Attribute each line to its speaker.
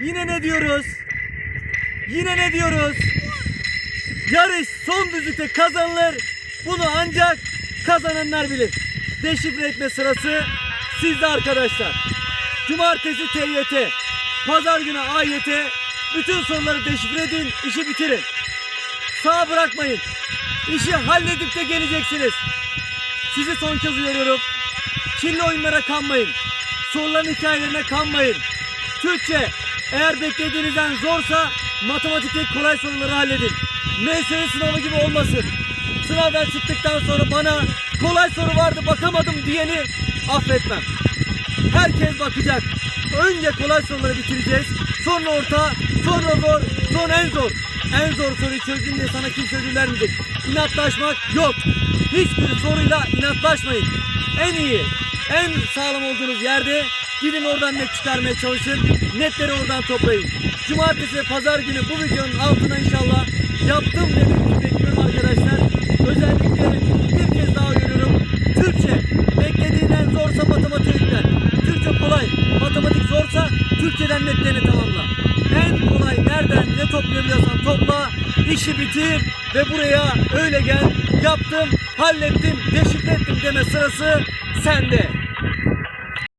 Speaker 1: Yine ne diyoruz? Yine ne diyoruz? Yarış son düzlükte kazanılır. Bunu ancak kazananlar bilir. Deşifre etme sırası sizde arkadaşlar. Cumartesi TYT, pazar günü AYT. Bütün soruları deşifre edin, işi bitirin. Sağ bırakmayın. İşi halledip de geleceksiniz. Sizi son kez uyarıyorum. Kirli oyunlara kanmayın. Soruların hikayelerine kanmayın. Türkçe eğer beklediğinizden zorsa matematikteki kolay soruları halledin. MSV sınavı gibi olmasın. Sınavdan çıktıktan sonra bana kolay soru vardı bakamadım diyeni affetmem. Herkes bakacak. Önce kolay soruları bitireceğiz. Sonra orta, sonra zor, sonra en zor. En zor soruyu çözdün diye sana kimse ödül vermeyecek. İnatlaşmak yok. Hiçbir soruyla inatlaşmayın. En iyi, en sağlam olduğunuz yerde gidin oradan net çıkarmaya çalışın. Netleri oradan toplayın. Cumartesi ve pazar günü bu videonun altına inşallah yaptım dediğinizi bekliyorum arkadaşlar. Özellikle bir kez daha görüyorum. Türkçe beklediğinden zorsa matematik yüklen. Türkçe kolay, matematik zorsa Türkçeden netlerini tamamla. En kolay nereden ne toplayabiliyorsan topla, işi bitir ve buraya öyle gel. Yaptım, hallettim, deşifre ettim deme sırası sende.